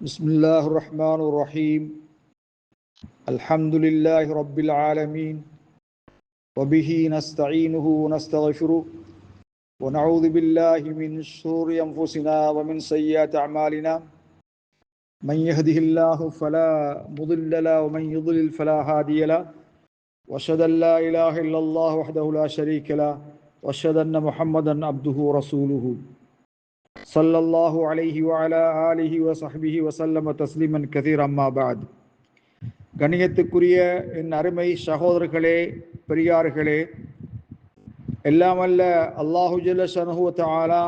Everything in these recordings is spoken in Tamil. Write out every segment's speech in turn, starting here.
بسم الله الرحمن الرحيم. الحمد لله رب العالمين. وبه نستعينه ونستغفره. ونعوذ بالله من شرور أنفسنا ومن سيئات أعمالنا. من يهده الله فلا مضل له ومن يضلل فلا هادي له. وأشهد أن لا إله إلا الله وحده لا شريك له. وأشهد أن محمدا عبده ورسوله. صلى الله عليه وعلى آله وصحبه وسلم تسليما كثيرا أما بعد கண்ணியத்துக்குரிய என் அருமை சகோதரர்களே பெரியார்களே எல்லாமல்ல அல்லாஹு ஜல்ல சனுகுவத்த ஆலா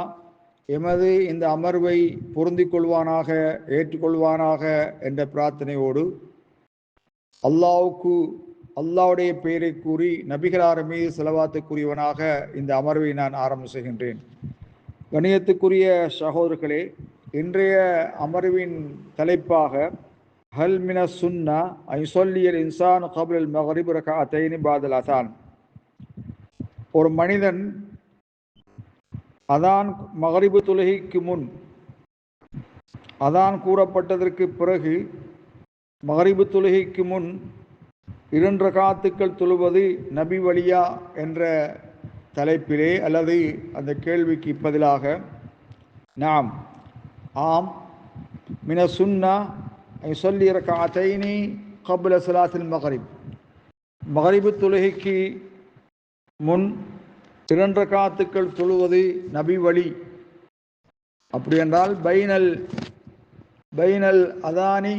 எமது இந்த அமர்வை பொருந்திக் கொள்வானாக ஏற்றுக்கொள்வானாக என்ற பிரார்த்தனையோடு அல்லாவுக்கு அல்லாவுடைய பெயரை கூறி நபிகளார் மீது செலவாத்துக்குரியவனாக இந்த அமர்வை நான் ஆரம்பம் செய்கின்றேன் கணியத்துக்குரிய சகோதரர்களே இன்றைய அமர்வின் தலைப்பாக ஹல் மின சுன்னா ஐசொல்லியல் இன்சான் கபுல் மகரிப் ரகாத்தைனி பாதல் அசான் ஒரு மனிதன் அதான் மகரிபு தொழுகைக்கு முன் அதான் கூறப்பட்டதற்கு பிறகு மகரிபு தொழுகைக்கு முன் இரண்டு காத்துக்கள் தொழுவது நபி வழியா என்ற தலைப்பிலே அல்லது அந்த கேள்விக்கு பதிலாக நாம் ஆம் மின சுன்னா சொல்லி ரகாத்தைனி கபுல சலாத்தில் மகரிப். மகரிபு தொழுகைக்கு முன் இரண்டு காத்துக்கள் தொழுவது நபி வழி. அப்படி என்றால் பைனல் பைனல் அதானி.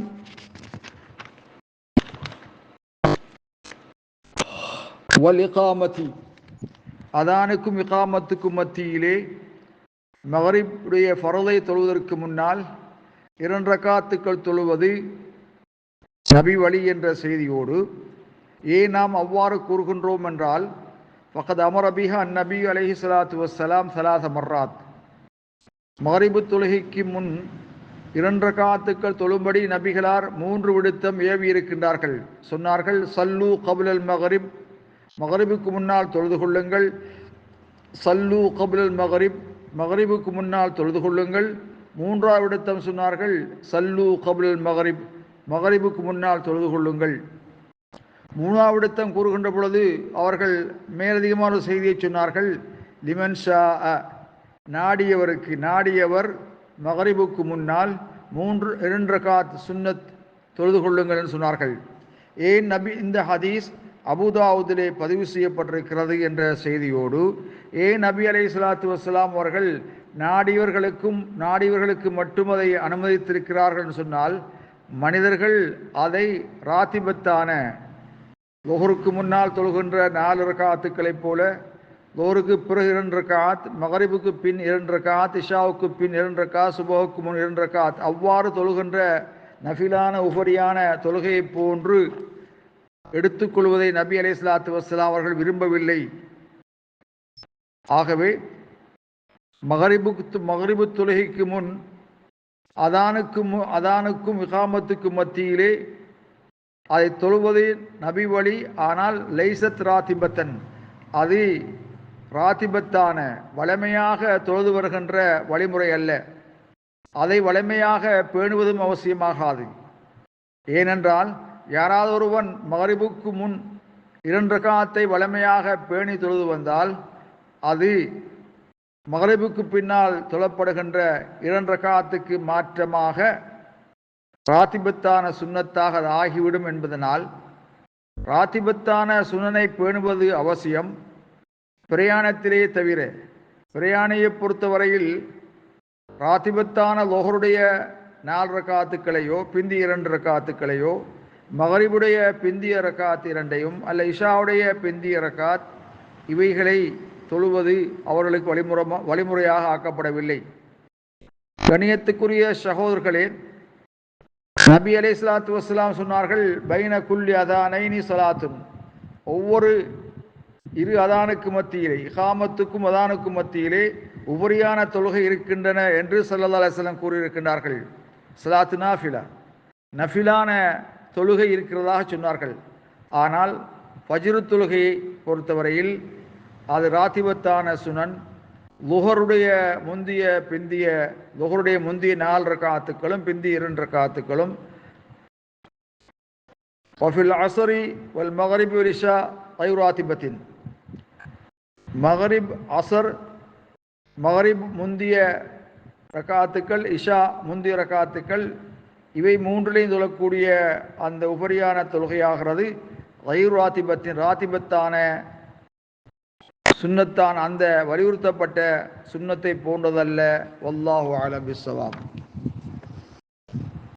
வலிகாமதி அதானுக்கும் இகாமத்துக்கும் மத்தியிலே மகரிப்புடைய ஃபரதை தொழுவதற்கு முன்னால் இரண்டு காத்துக்கள் தொழுவது நபி வழி என்ற செய்தியோடு ஏன் நாம் அவ்வாறு கூறுகின்றோம் என்றால் பகத் அமரபிஹா அந்நபி அலஹி சலாத்து வசலாம் சலாச மர்ராத். மகரிபு தொழுகைக்கு முன் இரண்டு காத்துக்கள் தொழும்படி நபிகளார் மூன்று விடுத்தம் ஏவி இருக்கின்றார்கள் சொன்னார்கள் சல்லு கபுலல் மகரிப் மகரிபுக்கு முன்னால் தொழுது கொள்ளுங்கள். சல்லு கபுலல் மகரிப் மகரிபுக்கு முன்னால் தொழுது கொள்ளுங்கள். மூன்றாவது இடத்தம் சொன்னார்கள் சல்லு கபுலல் மகரிப் மகரிபுக்கு முன்னால் தொழுது கொள்ளுங்கள். மூணாவிடத்தம் கூறுகின்ற பொழுது அவர்கள் மேலதிகமான செய்தியை சொன்னார்கள் லிமன் ஷா நாடியவருக்கு நாடியவர் மகரிபுக்கு முன்னால் மூன்று இரண்டு காத் சுன்னத் தொழுது கொள்ளுங்கள் என்று சொன்னார்கள். ஏன் நபி இந்த ஹதீஸ் அபுதாவுதிலே பதிவு செய்யப்பட்டிருக்கிறது என்ற செய்தியோடு ஏன் நபி அலை சலாத்து வசலாம் அவர்கள் நாடியவர்களுக்கும் நாடியவர்களுக்கு மட்டும் அதை அனுமதித்திருக்கிறார்கள் சொன்னால் மனிதர்கள் அதை ராத்திபத்தான லோகருக்கு முன்னால் தொழுகின்ற நாலு ரகாத்துக்களைப் போல லோருக்கு பிறகு இரண்டு ரகாத் மகரிபுக்கு பின் இரண்டு ரகாத் இஷாவுக்கு பின் இரண்டு ரகாத் சுபோவுக்கு முன் இரண்டு ரகாத் அவ்வாறு தொழுகின்ற நஃபிலான உபரியான தொழுகையைப் போன்று எடுத்துக்கொள்வதை நபி அலை சலாத்து வசலாம் அவர்கள் விரும்பவில்லை. ஆகவே மகரிபுக்கு மகரிபு தொழுகைக்கு முன் அதானுக்கும் அதானுக்கும் விகாமத்துக்கும் மத்தியிலே அதை தொழுவது நபி வழி. ஆனால் லைசத் ராத்திபத்தன் அது ராத்திபத்தான வளமையாக தொழுது வருகின்ற வழிமுறை அல்ல. அதை வளமையாக பேணுவதும் அவசியமாகாது. ஏனென்றால் யாராவது ஒருவன் மகரிபுக்கு முன் இரண்டு காத்தை வளமையாக பேணி தொழுது வந்தால் அது மகரிபுக்கு பின்னால் தொழப்படுகின்ற இரண்டு காத்துக்கு மாற்றமாக ராத்திபத்தான சுண்ணத்தாக அது ஆகிவிடும் என்பதனால் ராத்திபத்தான சுனனை பேணுவது அவசியம். பிரயாணத்திலே தவிர பிரயாணியை பொறுத்தவரையில் ராத்திபத்தான லோகருடைய நாலு ரக்காத்துக்களையோ பிந்தி இரண்டு ரக்காத்துக்களையோ மகரிபுடைய பிந்திய ரக்காத் இரண்டையும் அல்ல இஷாவுடைய பிந்திய ரக்காத் இவைகளை தொழுவது அவர்களுக்கு வழிமுறை வழிமுறையாக ஆக்கப்படவில்லை. கணியத்துக்குரிய சகோதரர்களே நபி அலை சலாத்து வசலாம் சொன்னார்கள் பைன குல்லி அதானைனி சலாத்தும் ஒவ்வொரு இரு அதானுக்கு மத்தியிலே இகாமத்துக்கும் அதானுக்கும் மத்தியிலே உபரியான தொழுகை இருக்கின்றன என்று சல்லா அலிஸ்லாம் கூறியிருக்கின்றார்கள். சலாத்து நாஃபிலா. நஃபிலான தொழுகை இருக்கிறதாக சொன்னார்கள். ஆனால் ஃபஜ்ரு தொழுகையை பொறுத்தவரையில் அது ராத்திபத்தான சுனன் லுகருடைய முந்திய பிந்திய லுகருடைய முந்திய நாலு ரக்காத்துக்களும் பிந்திய இரண்டு ரக்காத்துக்களும் வஃபில் அசரி வல் மகரிப் இஷா ஐராத்திபத்தின் மகரிப் அசர் மகரிப் முந்திய ரக்காத்துக்கள் இஷா முந்திய ரக்காத்துக்கள் இவை மூன்றிலையும் தொழக்கூடிய அந்த உபரியான தொழுகையாகிறது. கயிறு ராத்திபத்தின் ராத்திபத்தான சுன்னத்தான் அந்த வலியுறுத்தப்பட்ட சுண்ணத்தை போன்றதல்ல. வல்லாஹு அலம் பிஸ்ஸவாப்.